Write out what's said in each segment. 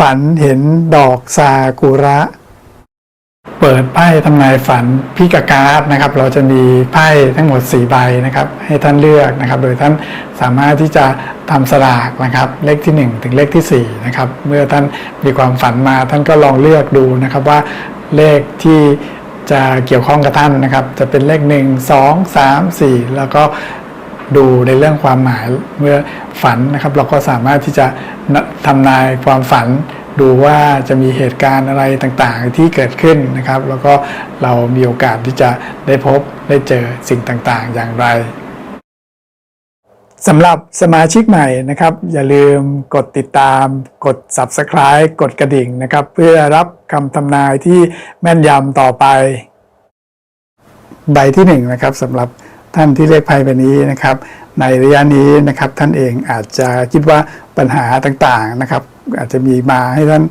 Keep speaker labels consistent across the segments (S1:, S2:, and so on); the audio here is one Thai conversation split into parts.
S1: ฝันเห็นดอกซากุระ เปิดไพ่ทำนายฝันพิกาการ์ดนะครับ เราจะมีไพ่ทั้งหมด 4 ใบนะครับ ให้ท่านเลือกนะครับ โดยท่านสามารถที่จะทำสลากนะครับ เลขที่ 1 ถึงเลขที่ 4 นะครับ เมื่อท่านมีความฝันมาท่านก็ลองเลือกดูนะครับว่าเลขที่จะเกี่ยวข้องกับท่านนะครับ จะเป็นเลข 1 2 3 4 แล้วก็ ดูในเรื่องความหมายเมื่อฝันนะครับ เราก็สามารถที่จะทำนายความฝัน ดูว่าจะมีเหตุการณ์อะไรต่างๆที่เกิดขึ้นนะครับ แล้วก็เรามีโอกาสที่จะได้พบได้เจอสิ่งต่างๆ อย่างไรสำหรับสมาชิกใหม่นะครับ อย่าลืมกดติดตาม กด Subscribe กดกระดิ่งนะครับ เพื่อรับคำทำนายที่แม่นยำต่อไป ใบที่หนึ่งนะครับสำหรับ ท่านที่เลือกไพ่ใบนี้นะครับ ในระยะนี้นะครับท่านเองอาจจะคิดว่าปัญหาต่างๆนะครับ อาจจะมีมาให้ท่าน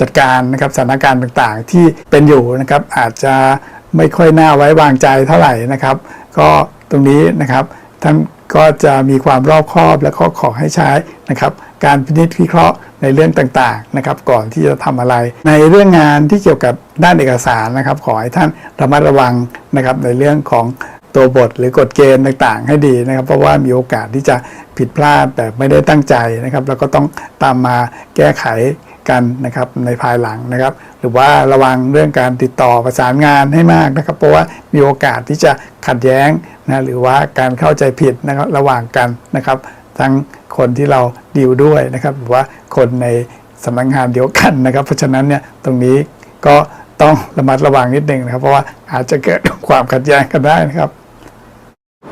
S1: จัดการนะครับสถานการณ์ต่างๆ ที่เป็นอยู่นะครับอาจจะไม่ค่อยน่าไว้วางใจเท่าไหร่นะครับ ก็ตรงนี้นะครับท่านก็จะมีความรอบคอบและก็ขอให้ใช้นะครับการพินิจพิเคราะห์ในเรื่องต่างๆนะครับ ก่อนที่จะทำอะไร ในเรื่องงานที่เกี่ยวกับด้านเอกสารนะครับ ขอให้ท่านระมัดระวังนะครับในเรื่องของ ตัวบทหรือกฎเกณฑ์ต่างๆ ให้ดีนะครับ เพราะว่ามีโอกาสที่จะผิดพลาดแบบไม่ได้ตั้งใจนะครับ แล้วก็ต้องตามมาแก้ไขกันนะครับในภายหลังนะครับ หรือว่าระวังเรื่องการติดต่อประสานงานให้มากนะครับ เพราะว่ามีโอกาสที่จะขัดแย้งนะหรือว่าการเข้าใจผิดนะครับระหว่างกันนะครับ ทั้งคนที่เราดีลด้วยนะครับ หรือว่าคนในสำนักงานเดียวกันนะครับ เพราะฉะนั้นเนี่ยตรงนี้ก็ต้องระมัดระวังนิดนึงนะครับ เพราะว่าอาจจะเกิดความขัดแย้งกันได้นะครับ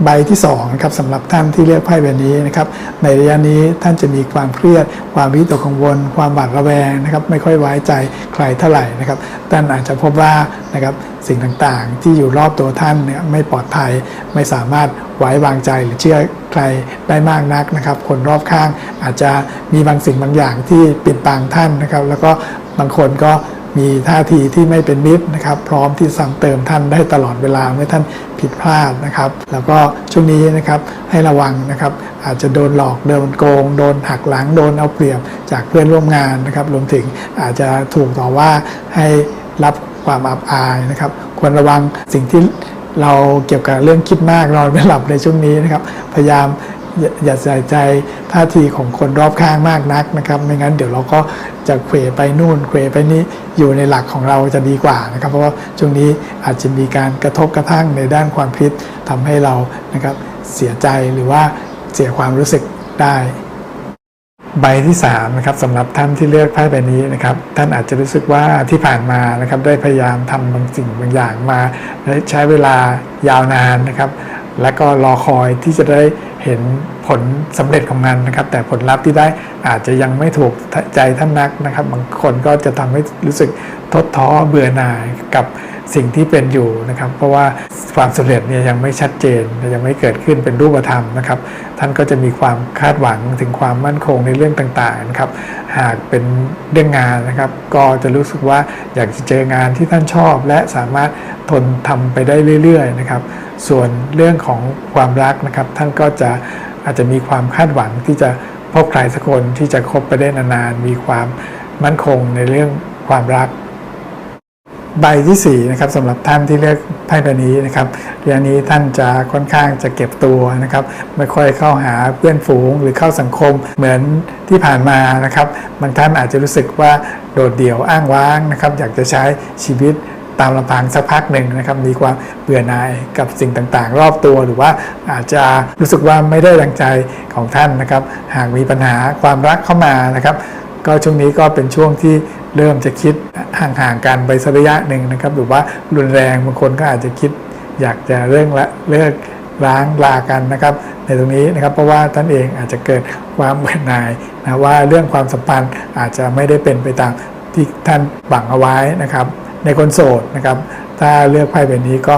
S1: ใบที่2นะครับสำหรับท่านที่เลือกไพ่ใบนี้นะครับในระยะนี้ท่านจะมีความเครียด ความวิตกกังวล ความหวาดระแวงนะครับไม่ค่อยไว้ใจใครเท่าไหร่นะครับท่านอาจจะพบว่านะครับสิ่งต่างๆ ที่อยู่รอบตัวท่านเนี่ยไม่ปลอดภัย ไม่สามารถไว้วางใจหรือเชื่อใครได้มากนักนะครับ คนรอบข้างอาจจะมีบางสิ่งบางอย่างที่ปิดบังท่านนะครับ แล้วก็บางคนก็ มีท่าทีที่ไม่เป็นมิตรนะครับ พร้อมที่ซ้ำเติมท่านได้ตลอดเวลาเมื่อท่านผิดพลาดนะครับ แล้วก็ช่วงนี้นะครับให้ระวังนะครับ อาจจะโดนหลอกโดนโกง โดนหักหลังโดนเอาเปรียบจากเพื่อนร่วมงานนะครับรวมถึงอาจจะถูกต่อว่าให้รับความอับอายนะครับ ควรระวังสิ่งที่เราเกี่ยวกับเรื่องคิดมากนอนไม่หลับในช่วงนี้นะครับ พยายาม อย่าใส่ใจท่าทีของคนรอบข้างมากนักนะครับไม่งั้นเดี๋ยวเราก็จะเขวไปนู่นเขวไปนี่อยู่ในหลักของเราจะดีกว่านะครับ เพราะว่าช่วงนี้อาจจะมีการกระทบกระทั่งในด้านความคิดทำให้เรานะครับเสียใจหรือว่าเสียความรู้สึกได้ใบที่3นะครับสำหรับท่านที่เลือกไพ่ใบนี้นะครับ ท่านอาจจะรู้สึกว่าที่ผ่านมานะครับได้พยายามทำบางสิ่งบางอย่างมาใช้เวลายาวนานนะครับ และก็รอคอยที่จะได้ เห็น ผลสำเร็จของมันนะครับ แต่ผลลัพธ์ที่ได้อาจจะยังไม่ถูกใจท่านนักนะครับ บางคนก็จะทำให้รู้สึกท้อท้อเบื่อหน่ายกับสิ่งที่เป็นอยู่นะครับ เพราะว่าความสำเร็จเนี่ยยังไม่ชัดเจนยังไม่เกิดขึ้นเป็นรูปธรรมนะครับ ท่านก็จะมีความคาดหวังถึงความมั่นคงในเรื่องต่างๆนะครับ หากเป็นเรื่องงานนะครับ ก็จะรู้สึกว่าอยากจะเจองานที่ท่านชอบ และสามารถทนทำไปได้เรื่อย ๆ นะครับ ส่วนเรื่องของความรักนะครับ ท่านก็จะ อาจจะมีความคาดหวังที่จะพบใครสักคนที่จะคบไปได้นานๆ มีความมั่นคงในเรื่องความรัก ใบที่4นะครับสำหรับท่านที่เลือกไพ่ใบนี้นะครับเรื่องนี้ท่านจะค่อนข้างจะเก็บตัวนะครับ ไม่ค่อยเข้าหาเพื่อนฝูงหรือเข้าสังคมเหมือนที่ผ่านมานะครับ บางท่านอาจจะรู้สึกว่าโดดเดี่ยวอ้างว้างนะครับ อยากจะใช้ชีวิต ตามลำพังสักพักหนึ่งนะครับมีความเบื่อหน่ายกับสิ่งต่างๆ รอบตัวหรือว่าอาจจะรู้สึกว่าไม่ได้ดังใจของท่านนะครับ หากมีปัญหาความรักเข้ามานะครับ ก็ช่วงนี้ก็เป็นช่วงที่เริ่มจะคิดห่างๆกันไปสักระยะหนึ่งนะครับ หรือว่ารุนแรงบางคนก็อาจจะคิดอยากจะเรื่องละเลิกล้างลากันนะครับ ในตรงนี้นะครับเพราะว่าท่านเองอาจจะเกิดความเบื่อหน่ายนะว่าเรื่องความสัมพันธ์อาจจะไม่ได้เป็นไปตามที่ท่านหวังเอาไว้นะครับ ในคนโสดนะครับ ถ้าเลือกไพ่แบบนี้ก็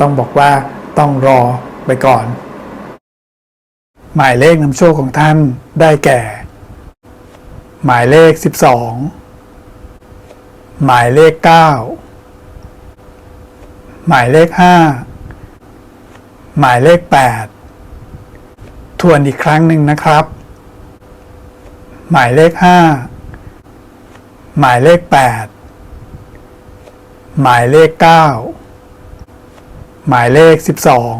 S1: ต้องบอกว่าต้องรอไปก่อน หมายเลขนำโชคของท่านได้แก่ หมายเลข 12 หมายเลข 9 หมายเลข 5 หมายเลข 8 ทวนอีกครั้งหนึ่งนะครับ หมายเลข 5 หมายเลขแปด หมายเลข้าหมายเลขสิบสอง